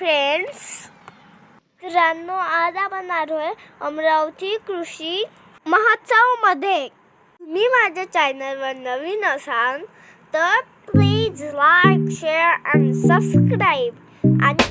Friends मित्रांनो आज आपण आलो आहे अमरावती कृषी महोत्सवमध्ये. तुम्ही माझ्या चॅनलवर नवीन असाल तर please like share and subscribe आणि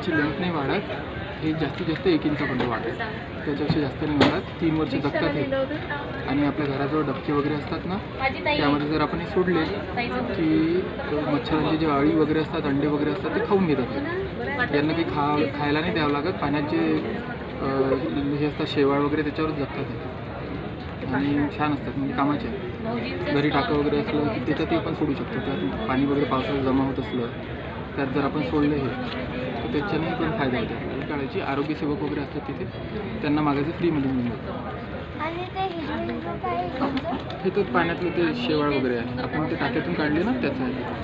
याची लेंथ नाही वाढत. हे जास्तीत जास्त एक इंचापर्यंत वाढेल. त्याच्यापेक्षा जास्त नाही वाढत. तीन वर्ष जगतात हे. आणि आपल्या घराजवळ डबके वगैरे असतात ना त्यामध्ये जर आपण हे सोडले की मच्छरांची जे अळी वगैरे असतात अंडे वगैरे असतात ते खाऊन घेतात यांना काही खा खायला नाही द्यावं लागत. पाण्यात जे हे असतात शेवाळ वगैरे त्याच्यावरच जगतात ते. आणि छान असतात म्हणजे कामाचे. घरी टाकं वगैरे असलं की त्याच्यातही आपण सोडू शकतो त्यात पाणी वगैरे पावसाळ्यात जमा होत असलं त्यात जर आपण सोडलं हे तर त्याच्याने पण फायदा होतो. काळाची आरोग्य सेवक वगैरे असतात तिथे त्यांना मागायचं फ्रीमध्ये मिळून. जातं आणि ते हिरवे हिरवं काय घ्यायचं? हे तर पाण्यातलं ते शेवाळ वगैरे आहे. आपण ते टाक्यातून काढले ना त्याचं आहे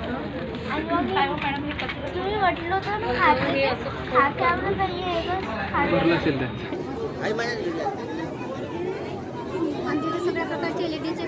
भरलं असेल त्यांचं आणि तिथे सगळ्या प्रकारचे एल ई डीचे